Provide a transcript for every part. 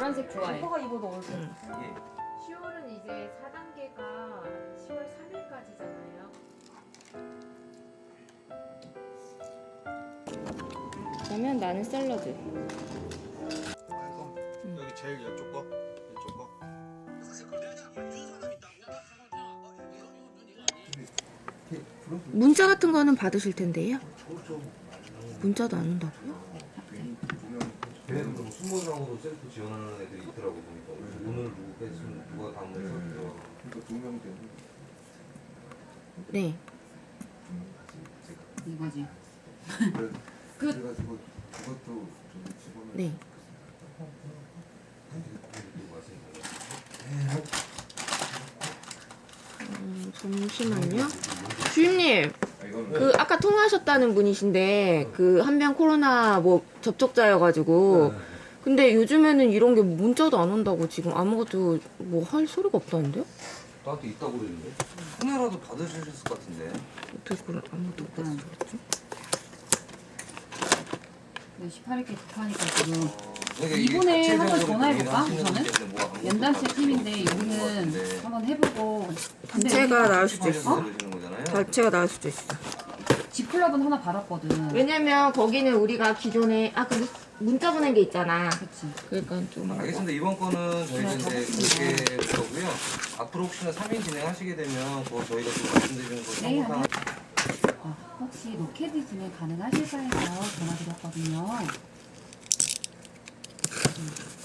노란색 좋아해. 오빠가 입어도 어울려. 예. 10월은 이제 4단계가 10월 3일까지잖아요. 그러면 나는 샐러드. 여기 제일 이쪽 거. 이쪽 거. 문자 같은 거는 받으실 텐데요. 문자도 안 온다고 요? 걔네도 뭐 셀프 지원하는 애들이 있더라고 보니까 오늘 누구 뺐으면 누가 다음에 썼죠 그러니까 두명 되는 네. 이거지. 그래, 그- 그래가지고 그것도 좀 집어넣어 네. 음, 잠시만요. 주임님, 그 아까 통화하셨다는 분이신데 그한명 코로나 뭐 접촉자여가지고 근데 요즘에는 이런 게 문자도 안 온다고 지금 아무것도 뭐 할 소리가 없다는데요? 나한테 있다고 그러는데 하나라도 받으셨을 것 같은데 어떻게 그걸 아무것도 못 받았어 그랬죠? 18일께 급하니까 지금 그러니까 이번에 이게 한번 전화해볼까, 우선은? 연단체 팀인데 같은데. 한번 해보고 단체가 나을 수도 있어. 단체가 나을 수도 있어. 지클럽은 하나 받았거든. 왜냐면 거기는 우리가 기존에 아그 문자 보낸 게 있잖아. 그치. 그러니까 좀 알겠습니다. 이번 거는 저희가 이제 그렇게 될 거고요. 앞으로 혹시나 3인 진행하시게 되면 그거 저희가 좀 말씀드리는 거 네, 참고상 어, 혹시 로켓이 진행 가능하실까 해서 전화드렸거든요. 음.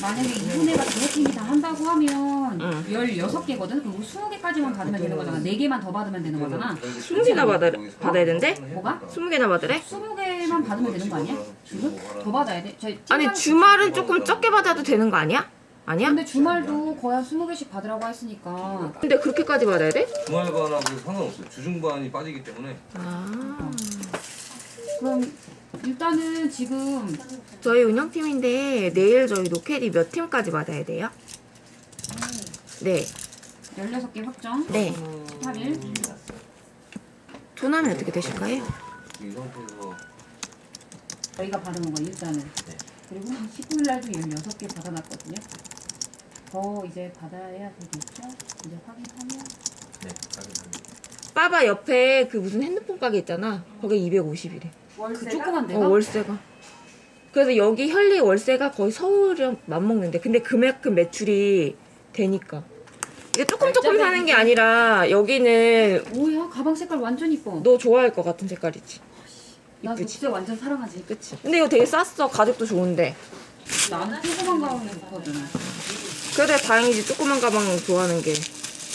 만약에 이분네가 대팀이 다 한다고 하면 응. 16개거든? 그리고 20개까지만 받으면 되는 거잖아. 4개만 더 받으면 되는 거잖아. 스무 개나 받아- 받아야 된대? 뭐가? 20개나 받으래? 20개만 받으면 되는 거 아니야? 지금? 더 받아야 돼? 저희 아니 주말은 조금 적게 받아도 되는 거 아니야? 아니야? 근데 주말도 거의 한 20개씩 받으라고 했으니까 근데 그렇게까지 받아야 돼? 주말반하고 상관없어요. 주중반이 빠지기 때문에 아 그럼 일단은 지금 저희 운영팀인데 내일 저희 로켓이 몇 팀까지 받아야 돼요? 네 16개 확정 네. 8일 조남이 어떻게 되실까요? 이 상태에서 저희가 받은 거 일단은 네. 그리고 19일 날도 16개 받아놨거든요 더 이제 받아야 되겠죠? 이제 확인하면 네, 알겠습니다. 빠바 옆에 그 무슨 핸드폰 가게 있잖아 거기 250이래 그 조그만 어 데가? 월세가. 그래서 여기 현리 월세가 거의 서울이랑 맞먹는데. 근데 그만큼 매출이 되니까. 이게 조금 조금 사는 게 아니라 여기는 뭐야? 가방 색깔 완전 이뻐. 너 좋아할 것 같은 색깔이지. 나 이쁘지? 진짜 완전 사랑하지. 그치? 근데 이거 되게 쌌어. 가격도 좋은데. 나는 조그만 가방이 좋거든. 그래도 다행이지. 조그만 가방 좋아하는 게.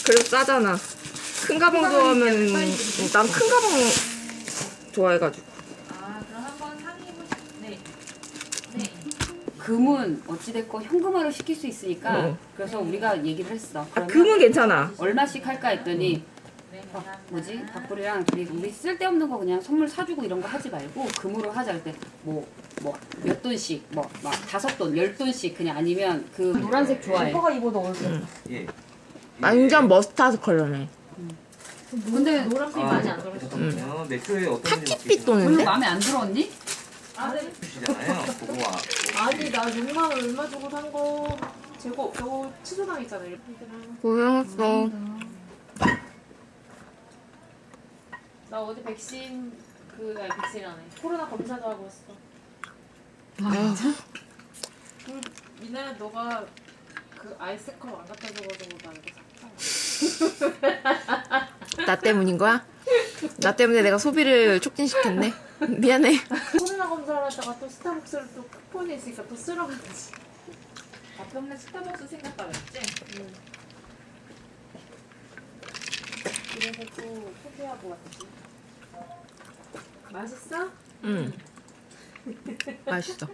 그래도 싸잖아. 큰 가방 좋아하면 난 큰 가방 좋아해가지고 아, 그럼 한번 상의해보시 네. 금은 어찌됐건 현금화로 시킬 수 있으니까 어. 그래서 우리가 얘기를 했어 아 그러면 금은 괜찮아 얼마씩 할까 했더니 네, 어. 뭐지 박불이랑 둘이 우리 쓸데없는 거 그냥 선물 사주고 이런 거 하지 말고 금으로 하자 그때 뭐 뭐 몇 돈씩 뭐 막 다섯 돈 열 돈씩 그냥 아니면 그 노란색 좋아해 오빠가 입어도 어울려. 예. 완전 머스타드 컬러네 근데 노란색이 아, 많이 안 초에 어떤 카키빛 도는데? 마음에 안 들어 언니? 아, 네. 주시잖아요. 와. 아니, 나 6만 원 얼마 주고 산 거. 저거, 저거 취소당했잖아, 이렇게. 고생했어 나 어제 백신, 그, 아니, 백신이라네. 코로나 검사도 하고 왔어. 아, 그, 미나야, 너가 그 아이스컵 안 갖다 줘가지고 나 이거 샀다. 나 때문인 거야? 나 때문에 내가 소비를 촉진시켰네 미안해 코로나 검사를 하다가 또 스타벅스를 또 쿠폰이 있으니까 또 쓰러 갔지. 가평내 스타벅스 생겼다 그랬지? 응. 그래서 또 소비하고 왔지. 맛있어? 응 맛있어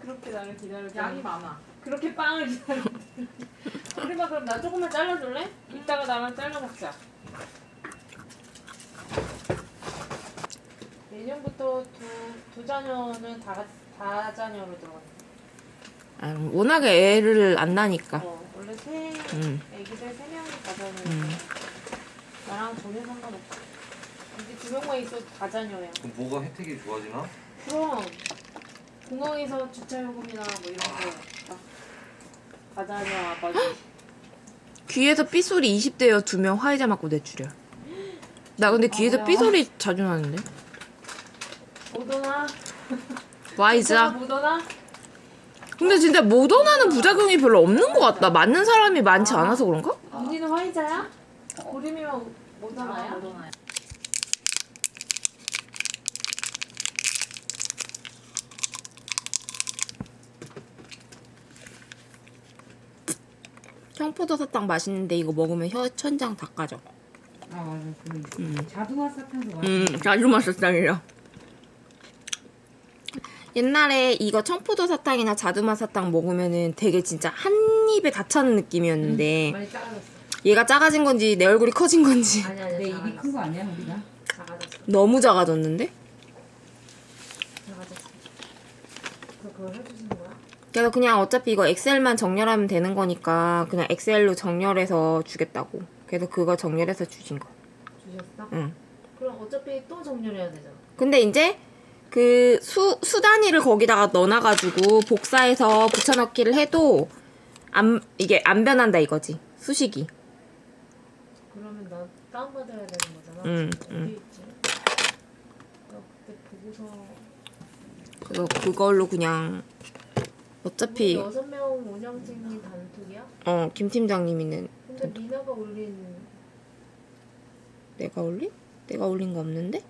그렇게 나를 기다려. 양이 많아. 그렇게 빵을 기다려. 우리가 그럼 나 조금만 잘라줄래? 이따가 나랑 잘라 먹자. 내년부터 두, 두 자녀는 다, 다 자녀로 들어간다. 아, 워낙에 애를 안 나니까 어, 원래 세 응. 애기들 세 명이 가자녀니까 음. 나랑 전혀 상관없어. 이제 두 명만 있어도 다자녀야. 그럼 뭐가 혜택이 좋아지나? 그럼 공항에서 주차 요금이나 뭐 이런 거 받아냐 아빠지. 귀에서 삐소리 20대여 두 명 화이자 맞고 내주려. 나 근데 귀에서 아, 삐소리 자주 나는데. 와이자. 못 오나? 근데 진짜 모더나는 부작용이 별로 없는 것 같다. 맞는 사람이 많지 않아서 그런가? 언니는 화이자야? 못 오나야. 청포도 사탕 맛있는데 이거 먹으면 혀 천장 다 까져. 아 맞아 그 음. 자두맛 사탕도 맛. 음, 자주 맛사탕이라. 옛날에 이거 청포도 사탕이나 자두맛 사탕 먹으면은 되게 진짜 한 입에 다 차는 느낌이었는데 많이 작아졌어. 얘가 작아진 건지 내 얼굴이 커진 건지 아니 아니 내 입이 큰 거 아니야 우리가? 작아졌어. 너무 작아졌는데? 작아졌어. 그래서 그걸 해주시는 거야? 그래서 그냥 어차피 이거 엑셀만 정렬하면 되는 거니까 그냥 엑셀로 정렬해서 주겠다고. 그래서 그거 정렬해서 주신 거. 주셨어? 응. 그럼 어차피 또 정렬해야 되잖아. 근데 이제 그 수, 수 단위를 거기다가 넣어놔가지고 복사해서 붙여넣기를 해도 안, 이게 안 변한다 이거지. 수식이. 그러면 나 다운받아야 되는 거잖아. 응, 어디 응. 있지? 나 그때 보고서 그래서 그걸로 그냥 어차피 여섯 명 운영진이 단톡이야? 어, 김 팀장님이는 근데 미나가 올린 내가 올린? 내가 올린 거 없는데?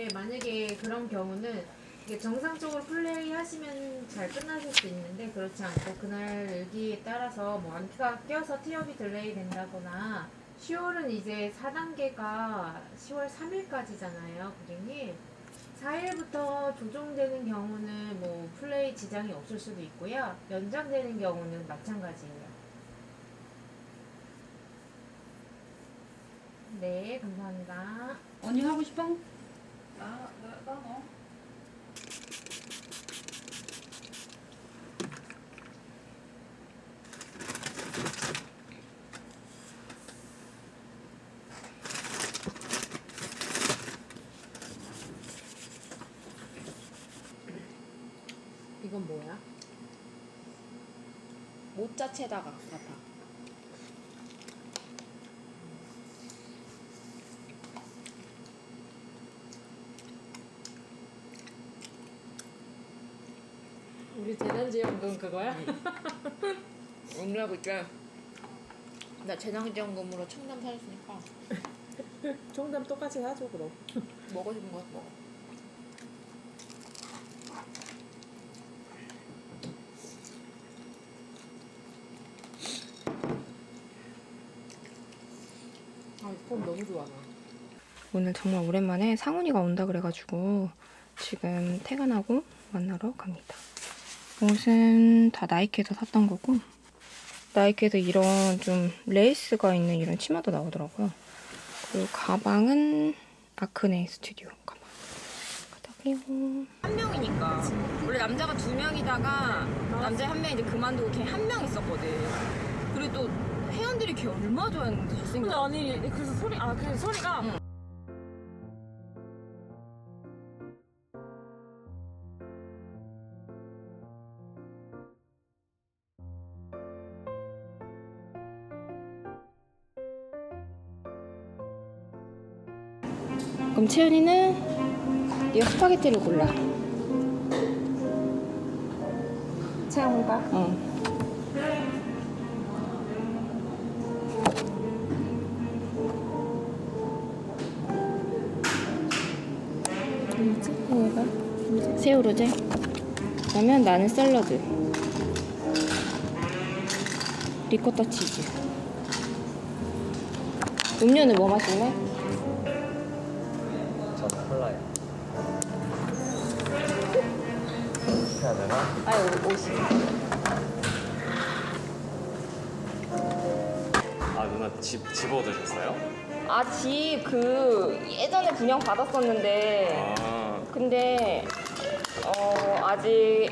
네, 만약에 그런 경우는 이게 정상적으로 플레이 하시면 잘 끝나실 수 있는데 그렇지 않고 그날 일기에 따라서 뭐 안티가 껴서 티업이 딜레이 된다거나 10월은 이제 4단계가 10월 3일까지잖아요, 고객님. 4일부터 조정되는 경우는 뭐 플레이 지장이 없을 수도 있고요. 연장되는 경우는 마찬가지예요. 네, 감사합니다. 언니 하고 싶어? 이건 뭐야? 모짜체다가 우리 재난지원금 그거야? 언니하고 있자. 나 재난지원금으로 청담 살았으니까 총담 똑같이 사줘 그럼. 먹고 싶은 거 먹어. 아, 폼 너무 좋아 나. 오늘 정말 오랜만에 상훈이가 온다 그래가지고 지금 퇴근하고 만나러 갑니다. 옷은 다 나이키에서 샀던 거고 나이키에서 이런 좀 레이스가 있는 이런 치마도 나오더라고요. 그리고 가방은 아크네 스튜디오 가방. 가다요. 한 명이니까 원래 남자가 두 명이다가 남자 한 명 이제 그만두고 걔 한 명 있었거든. 그리고 또 회원들이 걔 얼마 좋아했는데 잘생겼어. 아니 그래서 소리 아 그래서 소리가 응. 채연이는 네가 스파게티를 골라. 채영이가 응. 뭐지? 얘가 새우로제. 그러면 나는 샐러드. 리코타 치즈. 음료는 뭐 마실래? 해야 되나? 아니 옷이. 아 누나 집, 집 얻으셨어요? 아 집 그 예전에 분양 받았었는데 아, 근데 어 아직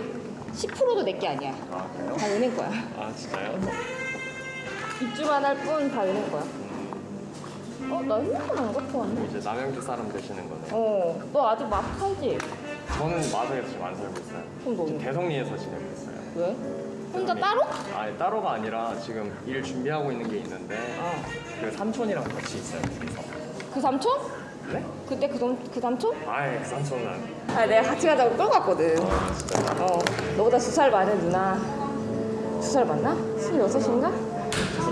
10%도 내 게 아니야. 아 그래요? 다 은행 거야. 아 진짜요? 입주만 할 뿐 다 은행 거야. 어, 나 핸드폰 안 갖고 왔네. 이제 남양주 사람 되시는 거네. 어, 너 아직 막 살지? 저는 마성에서 지금 안 살고 있어요. 그럼 너는 대성리에서 지내고 있어요. 왜? 혼자 따로? 아니 따로가 아니라 지금 일 준비하고 있는 게 있는데 어. 그 삼촌이랑 같이 있어요. 둘이서. 그 삼촌? 네? 그때 그, 삼- 그 삼촌? 아이 그 삼촌은 아, 내가 같이 가자고 끌고 갔거든. 아 진짜 어, 너보다 두 살 많은 누나. 두 살 맞나? 26인가?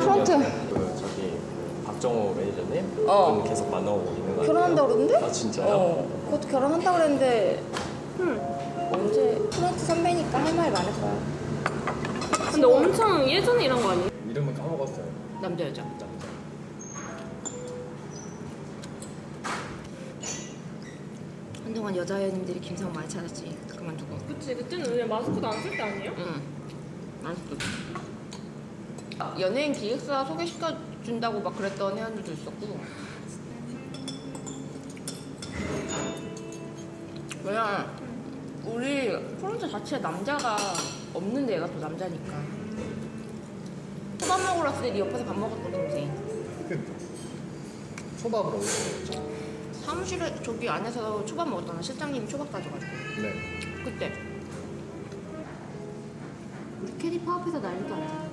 프런트. 그 저기 박정호 매니저님 어. 분 계속 만나고 있는 거 아니에요? 결혼한다 그러는데? 아 진짜요? 어, 곧 결혼한다 그랬는데, 언제 프런트 선배니까 할 말 많을 거야. 근데 엄청 예전에 이런 거 아니에요? 이름은 까먹었어요. 남자 여자. 한동안 여자 연인들이 김상 많이 찾았지. 그만두고. 그치 그때는 그냥 마스크도 안 쓸 때 아니에요? 응. 알았어. 연예인 기획사 소개시켜 준다고 막 그랬던 회원들도 있었고. 왜냐 우리 프론트 자체에 남자가 없는데 얘가 또 남자니까. 초밥 먹으러 왔을 때 네 옆에서 밥 먹었던 동생. 초밥을 어디서 먹었죠? 사무실에 저기 안에서 초밥 먹었잖아. 실장님이 초밥 가져가지고. 네. 그때. 우리 캐디 파업해서 난리도 아니잖아.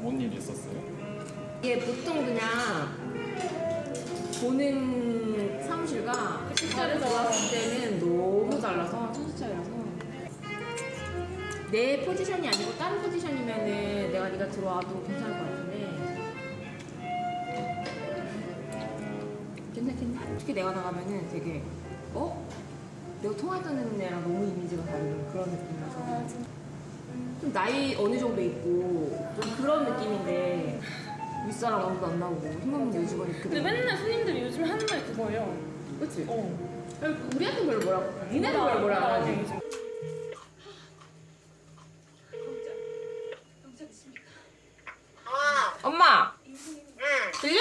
뭔일 있었어요? 이게 보통 그냥 보는 사무실가 실제로 들어왔을 때는 너무 달라서 천수 차이라서 내 포지션이 아니고 다른 포지션이면은 내가 네가 들어와도 괜찮을 것 같은데 괜찮겠니? 특히 내가 나가면은 되게 어? 내가 통화했던 애랑 너무 이미지가 다른 그런 느낌이라서 좀 나이 어느 정도 있고 좀 그런 느낌인데 윗사람 아무도 안 나오고 힘없는 여직원 이렇게 근데 맨날 손님들이 요즘 하는 말 그거예요. 그치? 어. 우리한테 별로 뭐라고 니네도 별로 뭐라 안 하지 요즘. 엄마 들려?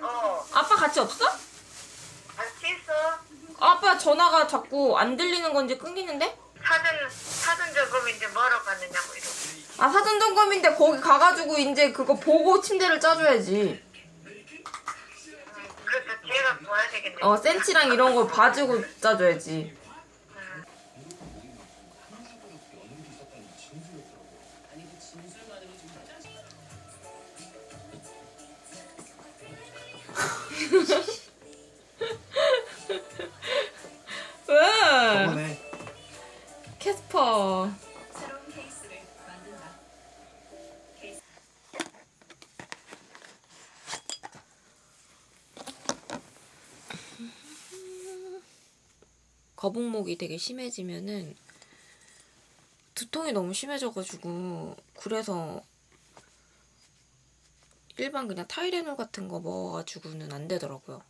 어, 아빠 같이 없어? 같이 있어. 아빠 전화가 자꾸 안 들리는 건지 끊기는데? 사전, 사전 점검 이제 뭐하러 갔느냐고 이러고. 아 사전 점검인데 거기 가가지고 이제 그거 보고 침대를 짜줘야지 구해야 되겠네. 어 센치랑 이런 거 봐주고 짜줘야지 왜? 저번에 캐스퍼 거북목이 되게 심해지면은 두통이 너무 심해져가지고 그래서 일반 그냥 타이레놀 같은 거 먹어가지고는 안 되더라고요.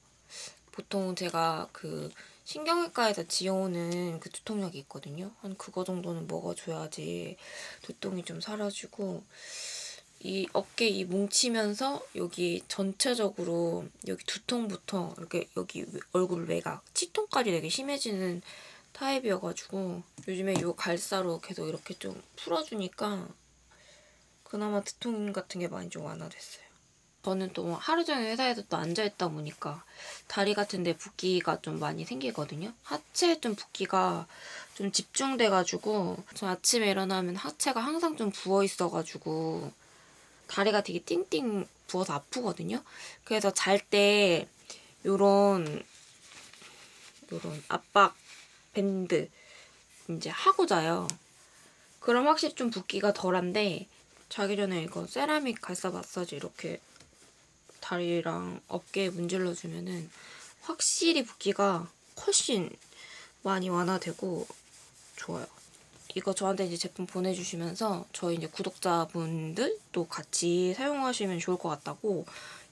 보통 제가 그 신경외과에서 지어오는 그 두통약이 있거든요. 한 그거 정도는 먹어줘야지 두통이 좀 사라지고 이 어깨 이 뭉치면서 여기 전체적으로 여기 두통부터 이렇게 여기 얼굴 외곽 치통까지 되게 심해지는 타입이어가지고 요즘에 요 갈사로 계속 이렇게 좀 풀어주니까 그나마 두통 같은 게 많이 좀 완화됐어요. 저는 또 하루 종일 회사에서 또 앉아있다 보니까 다리 같은 데 붓기가 좀 많이 생기거든요. 하체에 좀 붓기가 좀 집중돼가지고 저 아침에 일어나면 하체가 항상 좀 부어있어가지고 다리가 되게 띵띵 부어서 아프거든요. 그래서 잘 때 요런 요런 압박 밴드 이제 하고 자요. 그럼 확실히 좀 붓기가 덜한데 자기 전에 이거 세라믹 갈사 마사지 이렇게 다리랑 어깨에 문질러 주면은 확실히 붓기가 훨씬 많이 완화되고 좋아요. 이거 저한테 이제 제품 보내주시면서 저희 이제 구독자분들도 같이 사용하시면 좋을 것 같다고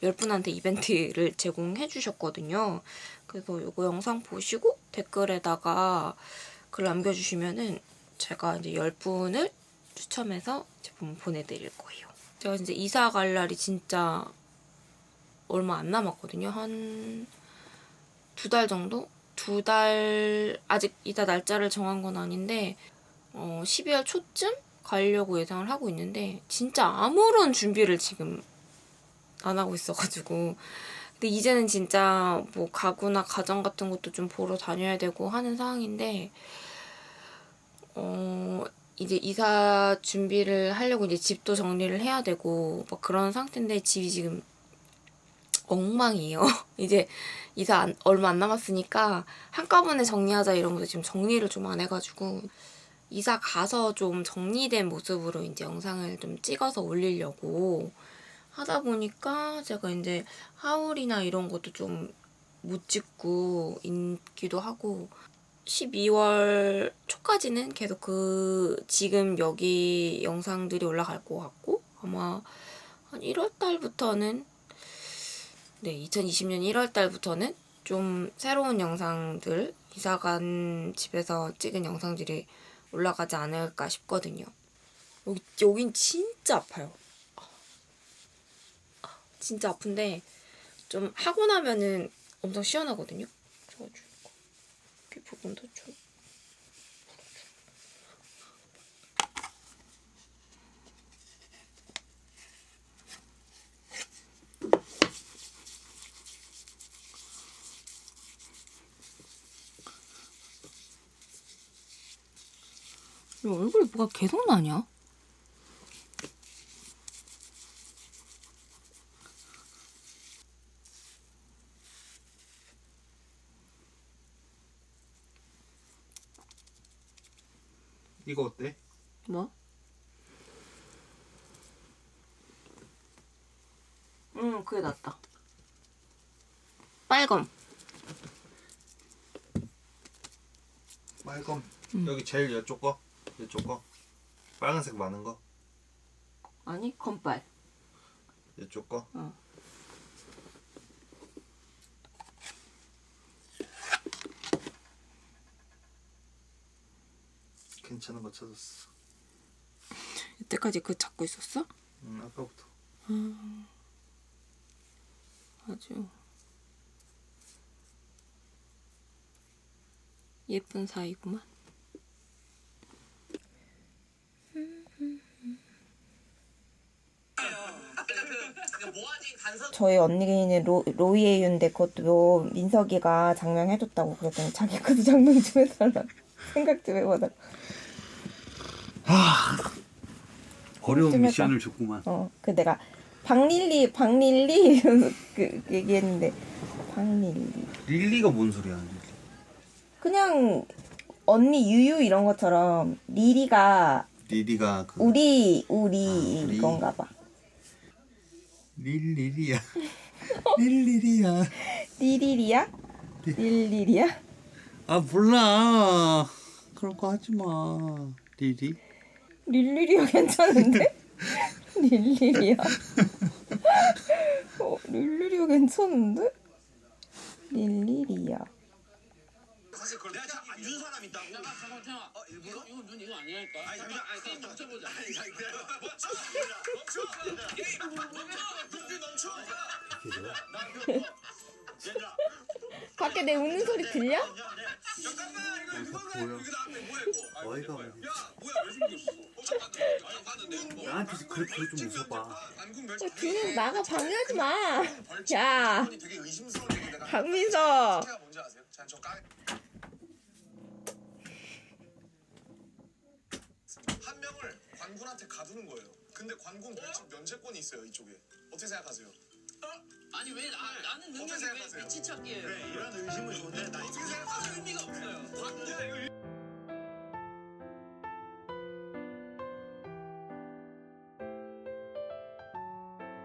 10분한테 이벤트를 제공해 주셨거든요. 그래서 이거 영상 보시고 댓글에다가 글 남겨주시면은 제가 이제 10분을 추첨해서 제품 보내드릴 거예요. 제가 이제 이사 갈 날이 진짜 얼마 안 남았거든요. 한 두 달 정도? 두 달, 아직 이따 날짜를 정한 건 아닌데, 어, 12월 초쯤 가려고 예상을 하고 있는데, 진짜 아무런 준비를 지금 안 하고 있어가지고. 근데 이제는 진짜 뭐 가구나 가전 같은 것도 좀 보러 다녀야 되고 하는 상황인데, 어, 이제 이사 준비를 하려고 이제 집도 정리를 해야 되고, 막 그런 상태인데 집이 지금 엉망이에요. 이제 이사 안- 얼마 안 남았으니까 한꺼번에 정리하자 이러면서 지금 정리를 좀 안 해가지고 이사 가서 좀 정리된 모습으로 이제 영상을 좀 찍어서 올리려고 하다 보니까 제가 이제 하울이나 이런 것도 좀 못 찍고 있기도 하고 12월 초까지는 계속 그 지금 여기 영상들이 올라갈 것 같고 아마 한 1월 달부터는 네, 2020년 1월 달부터는 좀 새로운 영상들, 이사간 집에서 찍은 영상들이 올라가지 않을까 싶거든요. 여기, 여긴 진짜 아파요. 아, 진짜 아픈데, 좀 하고 나면은 엄청 시원하거든요. 그래가지고, 여기 부분도 좀. 얼굴에 뭐가 계속 나냐? 이거 어때? 뭐? 응, 그게 낫다. 빨검. 빨검 여기 제일 이쪽 거 이쪽 거 빨간색 많은 거 아니, 검빨. 이쪽 거 어. 괜찮은 거 찾았어 이때까지 그거 잡고 있었어? 응 아까부터 아주 예쁜 사이구만. 저희 언니는 로, 로이에유인데 그것도 민석이가 장명해줬다고 그랬더니 자기 것도 장명 좀 해달라 생각 좀 해보자 어려운 좀 해봐. 미션을 줬구만. 어 그 내가 박릴리 박릴리 그, 그 얘기했는데 박릴리 릴리가 뭔 소리야? 그냥 언니 유유 이런 것처럼 리리가 리리가 그 우리 우리 아. 이건가 봐 릴리리야. 릴리리야. 리리리야? 릴리리야? 아 몰라. 그런 거 하지 마. 리리. 릴리리야 괜찮은데? 릴리리야? 어 릴리리야 괜찮은데? 릴리리야 사실 그걸 내가 안준 사람 있다고. 야 잠깐만 태영아 어 일부러? 이건 눈 이거 아니랄까. 아니 잠시만. 아니 게임 멈춰 보자. 아니 아니 멈춰. 멈춰 게임 멈춰. 멈춰. 얘들아. 밖에 내 우는 소리 들려? 잠깐만 이거 이거 뭐야? 이거 나한테 뭐야 이거? 어이가 없네. 야 뭐야 왜 숨겼어? 어 잠깐만. 나한테 그래 그래 좀 웃어봐. 안군 어, 나가 방해하지 마. 야, 되게 의심스러운데 내가 박민석. 제가 뭔지 아세요? 제가 저 까... 한 명을 관군한테 가두는 거예요. 근데 관공 별집 면제권이 있어요 이쪽에. 어떻게 생각하세요? 아니 왜 나, 나는 능력이 어떻게 왜 생각하세요? 미친 척이에요? 이런 의심은 좋은데 나 어떻게 생각하세요? 의미가 없어요. 관계